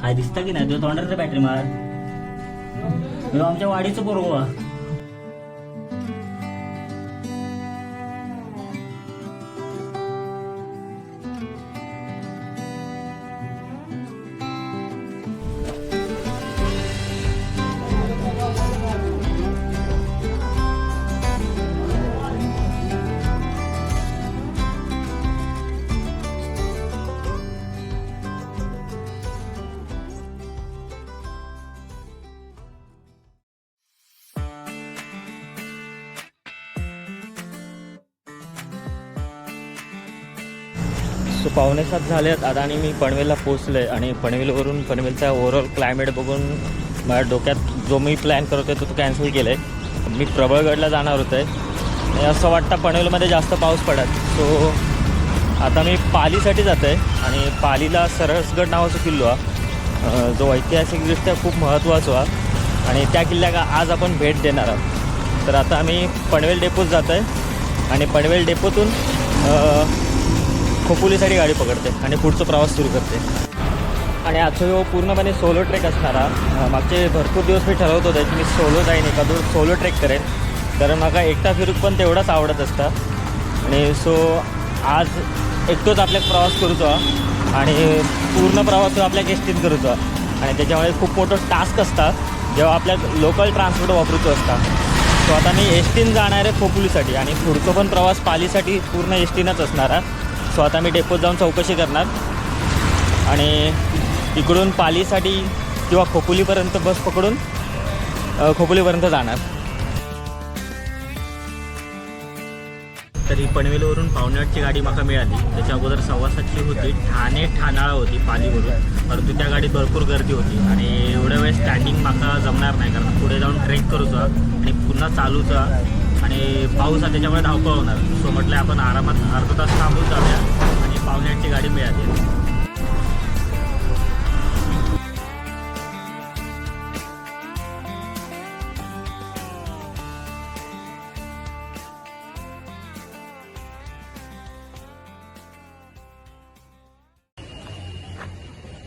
काय दिसता की नाही? तो तोंडात बॅटरी मार. आमच्या वाडीचं पोरगो. सो पावणे सात झाले आहेत. आता आणि मी पनवेलला पोचलो आहे आणि पनवेलवरून पनवेलचा ओव्हरऑल क्लायमेट बघून माझ्या डोक्यात जो मी प्लॅन करत होतो तो कॅन्सल केला आहे मी प्रबळगडला जाणार होतो आहे असं वाटतं पनवेलमध्ये जास्त पाऊस पडत. सो आता मी पालीसाठी जात आहे आणि पालीला सरसगड नावाचा किल्लो हा जो ऐतिहासिकदृष्ट्या खूप महत्त्वाचा हा आणि त्या किल्ल्याला आज आपण भेट देणार आहोत. तर आता आम्ही पनवेल डेपोत जात आहे आणि पनवेल डेपोतून खोपोलीसाठी गाडी पकडते आणि पुढचा प्रवास सुरू करते. आणि आजचा जो पूर्णपणे सोलो ट्रेक असणारा मागचे भरपूर दिवस मी ठरवत होते की मी सोलो जाईन एखादं सोलो ट्रेक करेन. कारण मला एकटा फिरूक पण तेवढाच आवडत असता. आणि सो आज एकटोच आपल्याक प्रवास करूचो आणि पूर्ण प्रवास तो आपल्या एसटीन करूचो आणि त्याच्यामुळे खूप मोठं टास्क असता जेव्हा आपल्या लोकल ट्रान्सपोर्ट वापरूचो असता. सो आता मी एसटीन जाणार आहे खोपोलीसाठी आणि पुढचं पण प्रवास पालीसाठी पूर्ण एस टीनच असणार स्वतः सो आता मी डेपोत जाऊन चौकशी करणार. आणि इकडून पालीसाठी किंवा खोपोलीपर्यंत बस पकडून अ, खोपोलीपर्यंत जाणार. तर ही पनवेलवरून पावणेआठची गाडी माका मिळाली. त्याच्या अगोदर सव्वा सातची होती. ठाणे ठाणाळा होती पालीवरून. परंतु त्या गाडीत भरपूर गर्दी होती. आणि एवढ्या वेळ स्टँडिंग माका जमणार नाही. कारण पुढे जाऊन ट्रेक करूचा आणि पुन्हा चालूचा आणि पाऊस आहे त्याच्यामुळे धावपळ होणार. सो म्हटलं आपण आरामात अर्धा तास थांबून जाऊया आणि पावणेआठची गाडी मिळाली.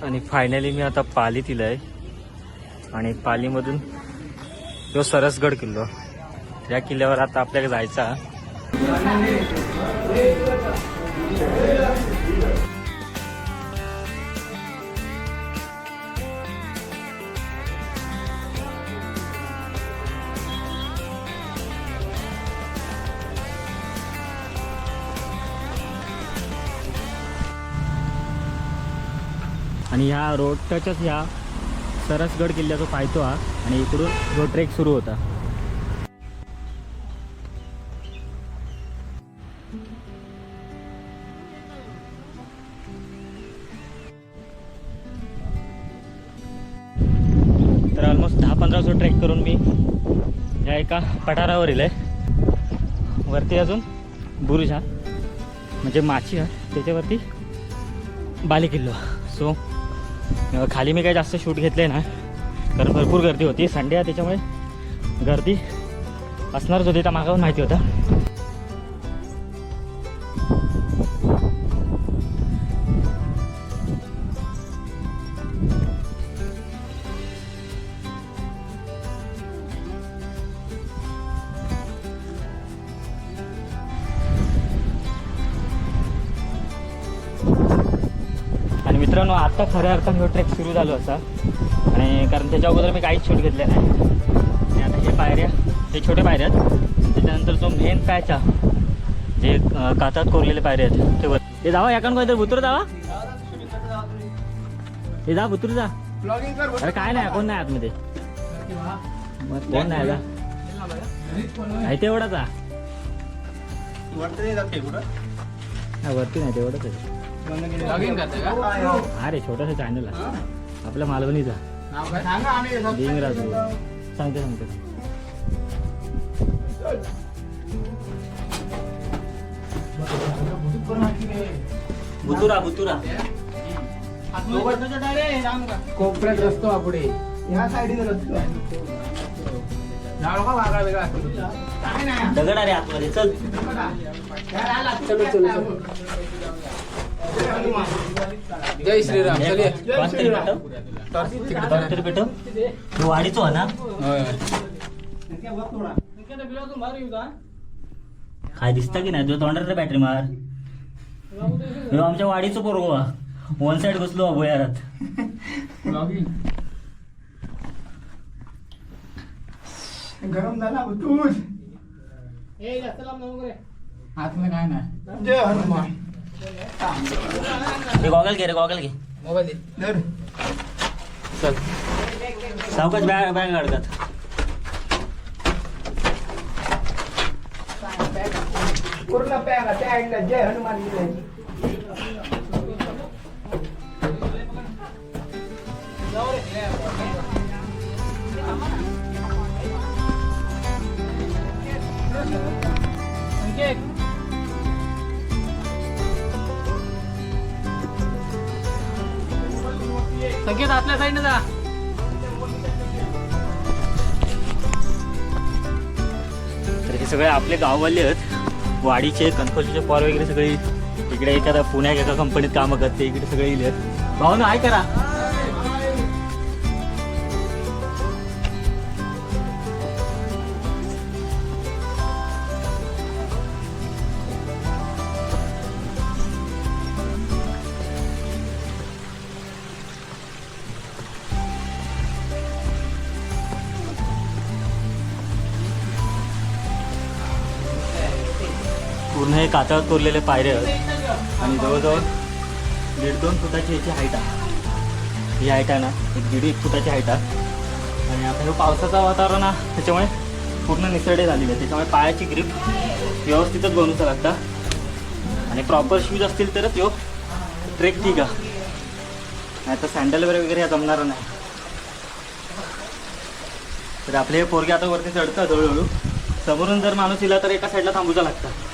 आणि फायनली मी आता पालीत इलं आहे आणि पालीमधून तो सरसगड किल्लो. या किल्ल्यावर आता आपल्याला जायचा आणि ह्या रोड टचच ह्या सरसगड किल्ल्याचा पाहतो हा. आणि इकडून जो ट्रेक सुरू होता. पठारावरील आहे. वरती अजून बुरुज हा. म्हणजे माची हा. त्याच्यावरती बाले किल्लो सो खाली मी काही जास्त शूट घेतले ना कारण भरपूर गर्दी होती. संडे आहे त्याच्यामुळे गर्दी असणारच होती. त्या मागावर माहिती होतं. मित्रांनो आता खऱ्या अर्थाने ट्रेक सुरू झालो असा आणि कारण त्याच्या अगोदर मी काहीच शूट घेतले नाही. आणि आता हे पायऱ्या हे छोटे पायऱ्या आहेत. त्याच्यानंतर जो मेन पॅच हा जे कातात कोरलेले पायरे आहेत ते वर. ते जावा याकडून कोणतरी बुतूर जावा. हे जा बुतूर जा. अरे काय नाही कोण नाही आतमध्ये? मग कोण नाही जा आहे तेवढाच हा नाही, वरती नाही तेवढंच आहे. अरे छोटासा चॅनल आहे. आपल्या मालवणीचा. सांगते सांगते. बुतुरा बुतुरा. कोपऱ्यात रस्तो पुढे. ह्या साईडने रस्तो दगड अरे आतमध्ये. चल. जय श्रीराम चलिए. पेटव. तू वाडीचो हा ना? काय दिसतं की नाही? तुझ्या तोंडात बॅटरी मार. ह्यो आमच्या वाडीचो पोरगो वन साइड बसलो हा भुयारात गरम झाला तूच. आतलं काय नाही. जय हनुमान. ते गॉगल घे रे गॉगल घे मोबाईल दे धर. चल सावकाश बॅग बॅग अडकत पूर्ण पॅग त्या ऐकलं जय हनुमान लिहिलंय. संकेत आतल्या साईडने जा. तर हे सगळे आपले गाववाले आहेत. वाडीचे कणकवलीचे पॉर वगैरे सगळे इकडे एखाद्या पुण्यात एका कंपनीत कामं करते इकडे सगळे इले आहेत भाऊ ना ऐकरा कातळात कोरलेले पायरे आहेत आणि जवळजवळ दीड दोन फुटाची याची हाईट आहे. ही हाईट आहे ना एक दीड एक फुटाची हाईट आहे. आणि आता हे पावसाचं वातावरण आहे त्याच्यामुळे पूर्ण निसरडे झालेली आहे त्याच्यामुळे पायाची ग्रीप व्यवस्थितच बनवूचा लागतं आणि प्रॉपर शूज असतील तरच यो ट्रेक ठीक आहे. नाही तर सँडल वगैरे वगैरे जमणार नाही. तर आपले हे पोरगे आता वरती चढतात हळूहळू. समोरून जर माणूस इला तर एका साईडला थांबूचा लागतं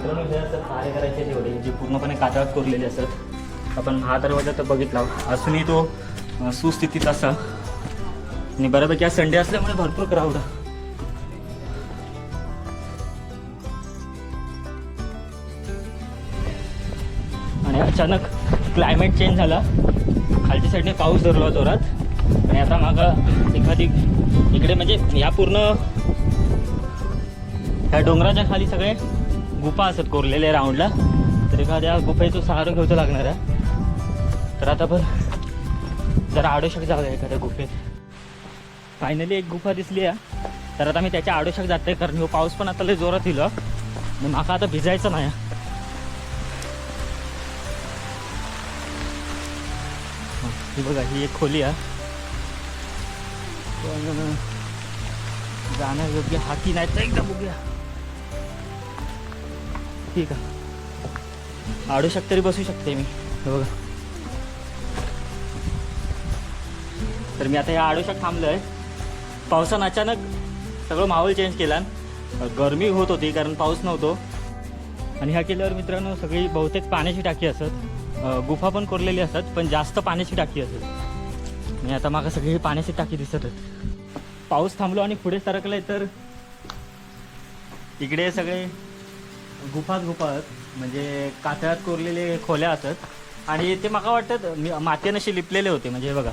मित्रांनो हे असं कार्य करायचे तेवढे जे पूर्णपणे कातळात कोरलेले असतात आपण हा दरवाजा तर बघितला. असूनही तो सुस्थितीत असा. आणि बऱ्यापैकी आज संडे असल्यामुळे भरपूर क्राऊड आणि अचानक क्लायमेट चेंज झाला. खालच्या साईडने पाऊस धरला जोरात. आणि आता मागं एखादी इकडे म्हणजे या पूर्ण ह्या डोंगराच्या खाली सगळे गुफा असतात कोरलेले राऊंडला तर एखाद्या गुफेचं सहारा घेऊचं लागणार आहे. तर आता पण जरा आडोशक जागा एखाद्या गुफेत. फायनली एक गुफा दिसली आहे. तर आता मी त्याच्या आडोशक जाते कारण हो पाऊस पण आता लय जोरात येईल आणि माका आता भिजायचं नाही ही. बघा ही एक खोली आहे पण योग्य हाती नाही तर एकदा बघूया ठीक आहे. आडू शकते तरी बसू शकते मी. हे बघा. तर मी आता या आडोशात थांबलोय. पावसानं अचानक सगळं माहोल चेंज केला गरमी होत होती कारण पाऊस नव्हतो. आणि ह्या केल्यावर मित्रांनो सगळी बहुतेक पाण्याची टाकी असत. गुफा पण कोरलेली असतात पण जास्त पाण्याची टाकी असत. आणि आता मागा सगळी पाण्याची टाकी दिसत आहेत. पाऊस थांबलो आणि पुढे सरकलंय तर इकडे सगळे गुफात गुफा म्हणजे कातळात कोरलेले खोल्या असतात. आणि ते मला वाटतं मी मातीनं असे लिपलेले होते म्हणजे हे बघा.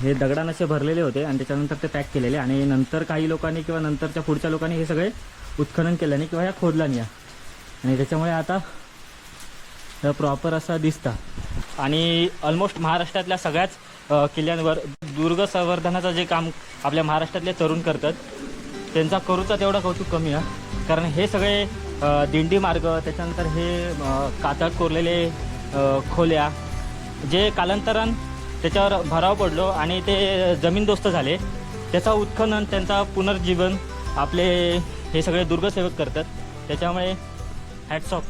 हे दगडानं असे भरलेले होते आणि त्याच्यानंतर ते पॅक केलेले. आणि नंतर काही लोकांनी किंवा नंतरच्या पुढच्या लोकांनी हे सगळे उत्खनन केल्याने किंवा ह्या खोदल्याने या. आणि त्याच्यामुळे आता प्रॉपर असा दिसता. आणि ऑलमोस्ट महाराष्ट्रातल्या सगळ्याच किल्ल्यांवर दुर्ग संवर्धनाचं जे काम आपल्या महाराष्ट्रातले तरुण करतात त्यांचा करूचा तेवढा कौतुक कमी आहे कारण हे सगळे दिंडी मार्ग त्याच्यानंतर हे कातळ कोरलेले खोल्या जे कालांतरान त्याच्यावर भराव पडलो आणि ते जमीनदोस्त झाले. त्याचा उत्खनन त्यांचा पुनर्जीवन आपले हे सगळे दुर्गसेवक करतात. त्याच्यामुळे हॅट्स ऑफ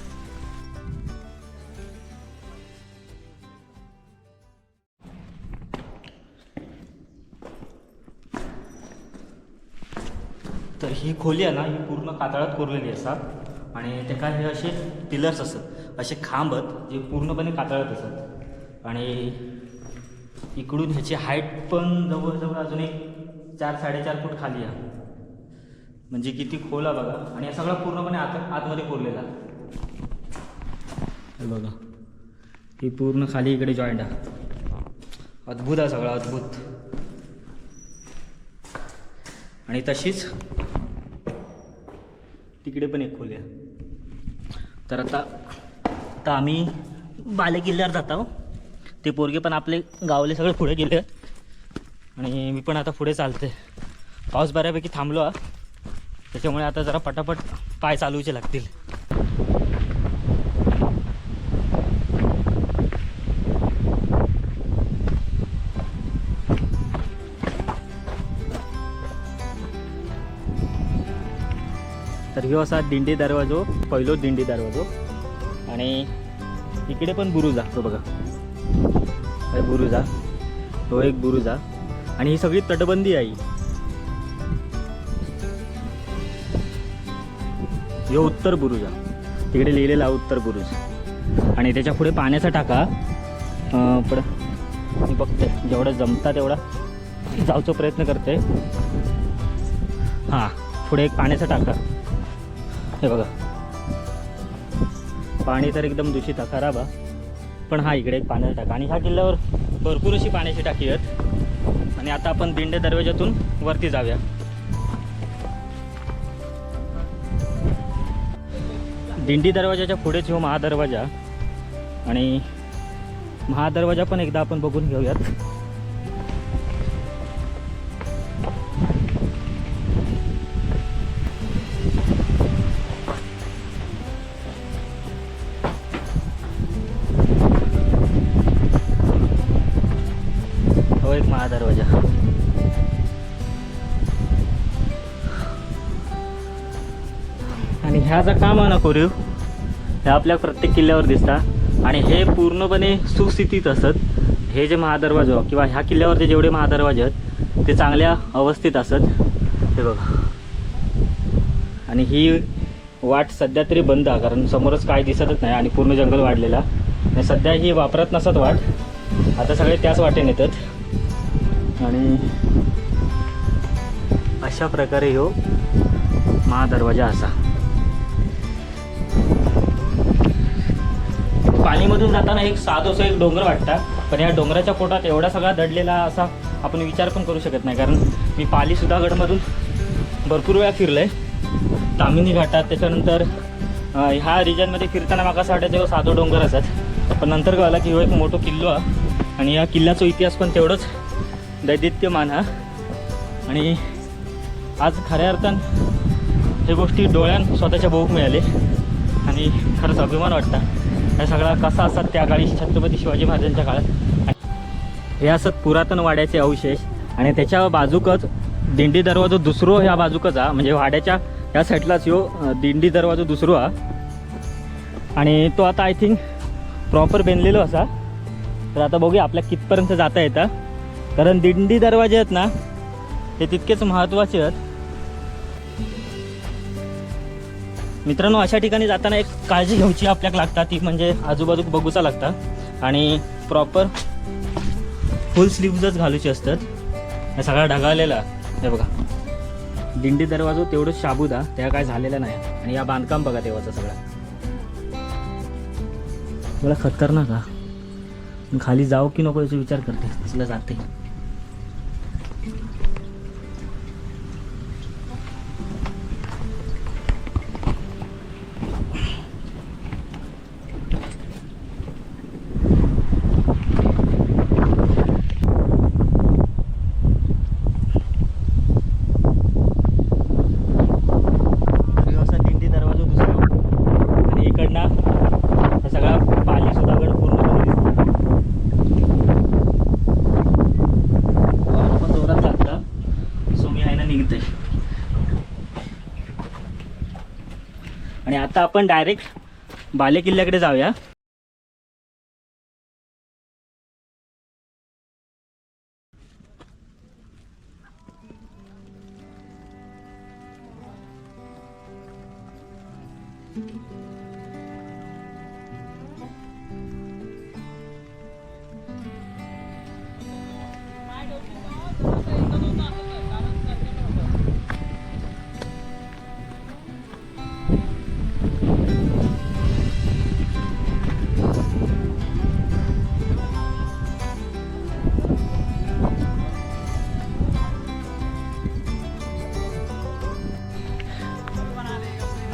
तर तर ही खोली आहे ना ही पूर्ण कातळात कोरलेली असतात आणि ते काय हे असे पिलर्स असतात. असे खांब आहेत जे पूर्णपणे कातळत असतात. आणि इकडून ह्याची हाईट पण जवळजवळ अजून एक चार साडेचार फूट खाली आहे. म्हणजे किती खोल आहे बघा. आणि हा सगळा पूर्णपणे आत आतमध्ये कोरलेला. हे बघा. ही पूर्ण खाली इकडे जॉईंट आहे. अद्भुत आहे सगळं अद्भुत. आणि तशीच तिकडे पण एक खोली आहे. तर आता आता आम्ही बाले किल्ल्यावर जात आहो. ते पोरगे पण आपले गावले सगळे पुढे गेले. आणि मी पण आता पुढे चालते. पाऊस बऱ्यापैकी थांबलो हा. त्याच्यामुळे आता जरा पटापट पाय चालूचे लागतील. ह्यो असा दिंडी दरवाजो पहिलो दिंडी दरवाजो. आणि इकडे पण बुरुजा तो बघा. बुरुजा तो एक बुरुजा. आणि ही सगळी तटबंदी आहे ह्यो उत्तर बुरुजा. तिकडे लिहिलेला आहे उत्तर बुरुज. आणि त्याच्या पुढे पाण्याचा टाका. पण मी बघते. जेवढं जमता तेवढा जाऊचा प्रयत्न करते. हां पुढे एक पाण्याचा टाका. पाणी तर एकदम दूषित आहे खराब आहे. पण हा इकडे एक पाण्याचा टाका. आणि ह्या किल्ल्यावर भरपूर अशी पाण्याची टाकी आहेत. आणि आता आपण दिंडे दरवाजातून वरती जाऊया. दिंडी दरवाजाच्या पुढेच हो महादरवाजा. आणि महादरवाजा पण एकदा आपण बघून घेऊयात. कोरीव. काम हे आपल्या प्रत्येक किल्ल्यावर दिसतात आणि हे पूर्णपणे सुस्थितीत असत. हे जे महादरवाजा किंवा ह्या किल्ल्यावरचे जेवढे महादरवाजे आहेत ते चांगल्या अवस्थेत असत. हे बघा. आणि ही वाट सध्या तरी बंद आहे कारण समोरच काय दिसतच नाही आणि पूर्ण जंगल वाढलेला आणि सध्या ही वापरत नसत वाट. आता सगळे त्याच वाटेने येतात. आणि अशा प्रकारे ह्यो महादरवाजा असा. पाणीमधून जाताना एक साधोसं एक डोंगर वाटता. पण या डोंगराच्या पोटात एवढा सगळा दडलेला असा आपण विचार पण करू शकत नाही. कारण मी पाली सुधागडमधून भरपूर वेळा फिरलो आहे तामिनी घाटात. त्याच्यानंतर ह्या रिजनमध्ये फिरताना मला असं वाटायचं साधो डोंगर असतात. पण नंतर कळला की हो एक मोठो किल्लो आहे. आणि या किल्ल्याचा इतिहास पण तेवढंच दैदित्यमान हा. आणि आज खऱ्या अर्थान हे गोष्टी डोळ्यान स्वतःच्या बघूक मिळाले. आणि खरंच अभिमान वाटता. हा सगळा कसा असतात त्या काळी छत्रपती शिवाजी महाराजांच्या काळात? हे असत पुरातन वाड्याचे अवशेष आणि त्याच्या बाजूकच दिंडी दरवाजो दुसरो ह्या बाजूकच हा. म्हणजे वाड्याच्या या साईडलाच यो दिंडी दरवाजो दुसरो हा. आणि तो आता आय थिंक प्रॉपर बेनलेलो असा. तर आता बघूया आपल्या कितपर्यंत जाता येतं. कारण दिंडी दरवाजे आहेत ना ते तितकेच महत्त्वाचे आहेत. मित्रांनो अशा ठिकाणी जाताना एक काळजी घ्यायची आपल्याक लागतात ती म्हणजे आजूबाजूक बघूचा लागता. आणि प्रॉपर फुल स्लीव्हजच घालूची असतात. हे सगळा ढगाळलेला हे बघा. दिंडी दरवाजा तेवढंच शाबूदा त्या काय झालेलं नाही. आणि या बांधकाम बघा तेव्हाचा सगळा. मला खतरनाक का? खाली जाऊ की नको याचा विचार करते. तसलं जाते? आता आपण डायरेक्ट बाले किल्ल्याकडे जाऊया.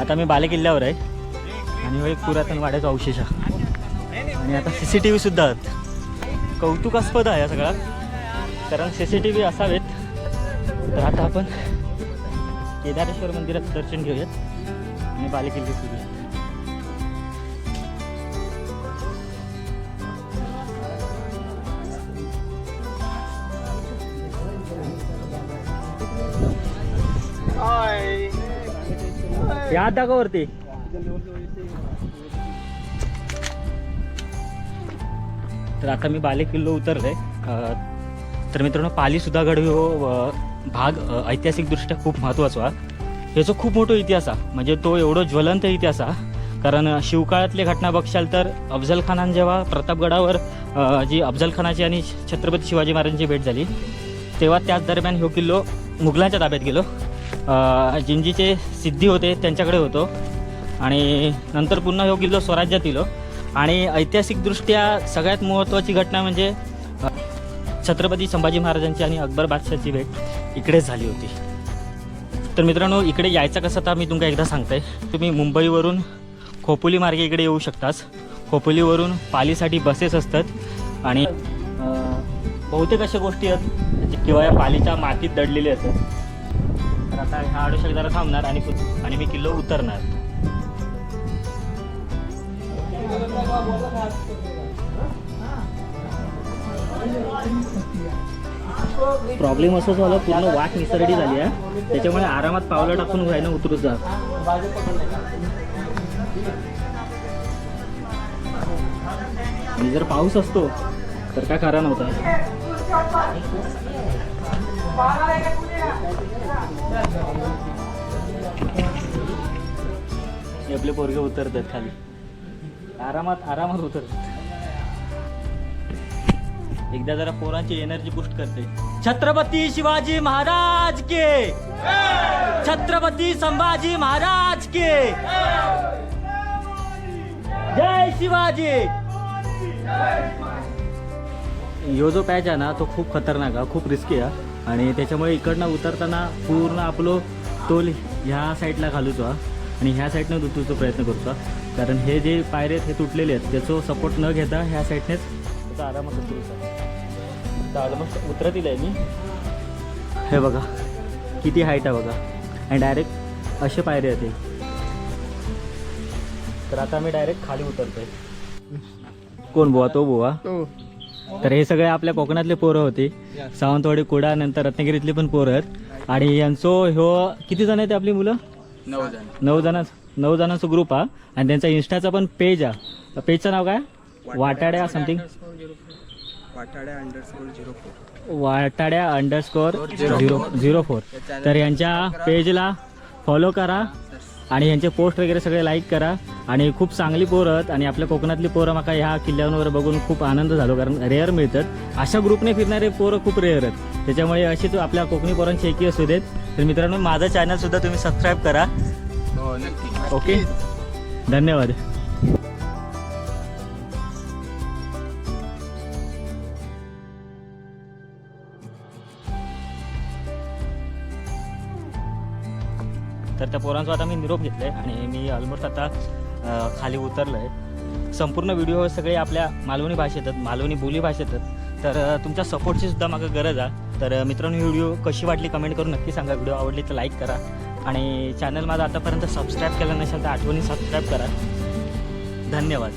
आता मी बालेकिल्ल्यावर आहे. आणि एक पुरातन वाड्याचा अवशेष आणि आता सी सी टी व्हीसुद्धा आहेत. कौतुकास्पद आहे या सगळा. कारण सी सी टी व्ही असावेत. तर आता आपण केदारेश्वर मंदिरात दर्शन घेऊयात. आणि बालेकिल्ले सुरू हात दाखवरती तर आता मी बाले किल्लो उतरले तर मित्रांनो पाली गडवी हो भाग ऐतिहासिकदृष्ट्या खूप महत्त्वाचा आहे खूप मोठा इतिहास आहे म्हणजे तो एवढं ज्वलंत इतिहास आहे कारण शिवकाळातली घटना बघशाल तर अफजल खानान जेव्हा प्रतापगडावर जी अफजल खानाची आणि छत्रपती शिवाजी महाराजांची भेट झाली तेव्हा त्याच दरम्यान हो किल्लो मुघलांच्या ताब्यात गेलो. जिंजीचे सिद्धी होते त्यांच्याकडे होतो. आणि नंतर पुन्हा हो किल्लो स्वराज्यात इलो आणि ऐतिहासिकदृष्ट्या सगळ्यात महत्त्वाची घटना म्हणजे छत्रपती संभाजी महाराजांची आणि अकबर बादशाहची भेट इकडेच झाली होती. तर मित्रांनो इकडे यायचं कसं तर मी तुमका एकदा सांगते तुम्ही मुंबईवरून खोपोली मार्गे इकडे येऊ शकतास. खोपोलीवरून पालीसाठी बसेस असतात आणि बहुतेक अशा गोष्टी आहेत किंवा या पालीच्या मातीत दडलेले असतात. तर आता हा आडोशाक जरा थांबणार आणि आणि मी किल्लो उतरणार. प्रॉब्लेम असं झालं पूर्ण वाट निसरडी झाली आहे त्याच्यामुळे आरामात पावलं टाकून व्हायनं उतरू जा. आणि जर पाऊस असतो तर काय खरा नव्हता आपले पोरगे उतरतात खाली. आरामात आरामात उतरतात. एकदा जरा पोरांची एनर्जी बुस्ट करते. छत्रपती शिवाजी महाराज के! छत्रपती संभाजी महाराज के! जय शिवाजी! ह्यो जो पॅच आहे ना तो खूप खतरनाक आहे खूप रिस्की आहे. आणि त्याच्यामुळे इकडनं उतरताना पूर्ण आपलो तोल ह्या साईडला घालूचो आणि ह्या साईडनं उतरूचा प्रयत्न करतो कारण हे जे पायरे आहेत हे तुटलेले आहेत त्याचं सपोर्ट न घेता ह्या साईडनेच त्याचा आरामात उतरूचा आरामात उतरतील आहे मी. हे बघा किती हाईट आहे बघा. आणि डायरेक्ट असे पायरे आहेत तर आता मी डायरेक्ट खाली उतरतोय. कोण बुवा? तो बोवा? तर हे सगळे आपल्या कोकणातले पोरं होते. सावंतवाडी कुडा नंतर रत्नागिरीतली पण पोरं आहेत. आणि यांचो ह्यो किती जण आहेत आपली मुलं? नऊ जण. नऊ जण नऊ जणांचा ग्रुप हा. आणि त्यांचा इन्स्टाचा पण पेज हा. पेजचं नाव काय? Vatadya something Vatadya underscore zero four Vatadya underscore zero zero four तर यांच्या पेजला फॉलो करा. आणि यांचे पोस्ट वगैरे सगळे लाईक करा. आणि खूप चांगली पोरं आहेत आणि आपल्या कोकणातली पोरं माका ह्या किल्ल्यांवर बघून खूप आनंद झालो कारण रेअर मिळतात. अशा ग्रुपने फिरणारे पोरं खूप रेअर आहेत. त्याच्यामुळे अशीच आपल्या कोकणी पोरांची एकी असू देत. तर मित्रांनो माझं चॅनलसुद्धा तुम्ही सबस्क्राईब करा. हो ओके धन्यवाद. तर त्या पोरांचा आता मी निरोप घेतलाय आणि मी ऑलमोस्ट आता खाली उतरलो आहे संपूर्ण व्हिडिओ सगळे आपल्या मालवणी भाषेत आहेत मालवणी बोली भाषेत आहेत तर तुमच्या सपोर्टची सुद्धा मला गरज आहे. तर मित्रांनो ही व्हिडिओ कशी वाटली कमेंट करून नक्की सांगा. व्हिडिओ आवडली तर लाईक करा. आणि चॅनल माझा आतापर्यंत सबस्क्राईब केलं नसेल तर आठवणी सबस्क्राईब करा. धन्यवाद.